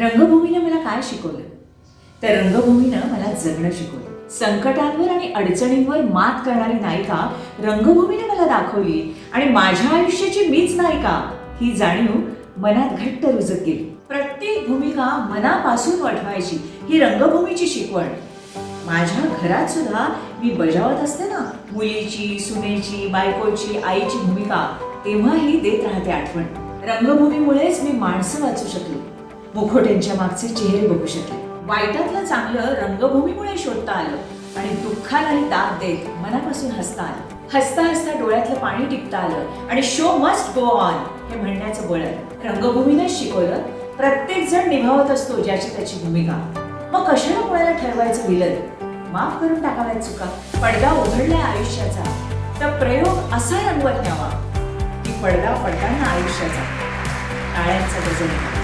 रंगभूमीनं मला काय शिकवलं? तर रंगभूमीनं मला जगणं शिकवलं. संकटांवर आणि अडचणींवर मात करणारी नायिका रंगभूमीने मला दाखवली आणि माझ्या आयुष्याची मीच नायिका ही जाणीव मनात घट्ट रुजत गेली. प्रत्येक भूमिका मनापासून वठवायची ही रंगभूमीची शिकवण. माझ्या घरात सुद्धा मी बजावत असते ना मुलीची सुनेची बायकोची आईची भूमिका तेव्हाही देत राहते आठवण. रंगभूमीमुळेच मी माणसं वाचू शकले. मुखोट्यांच्या मागचे चेहरे बघू शकले. वाईटातलं चांगलं रंगभूमीमुळे शोधता आलं आणि दुःखालाही दाद देत मनापासून हसता आलं. हसता हसता डोळ्यातलं पाणी टिपता आलं आणि शो मस्ट गो ऑन हे म्हणण्याचं बळ आलं रंगभूमीने शिकवलं प्रत्येक जण निभावत असतो ज्याची त्याची भूमिका. मग कशाला कोणाला ठरवायचं विलन? माफ करून टाकाव्या चुका. पडदा उघडलाय आयुष्याचा. तर प्रयोग असा रंगवत न्यावा की पडदा पडताना आयुष्याचा. टाळ्यांचा गजर.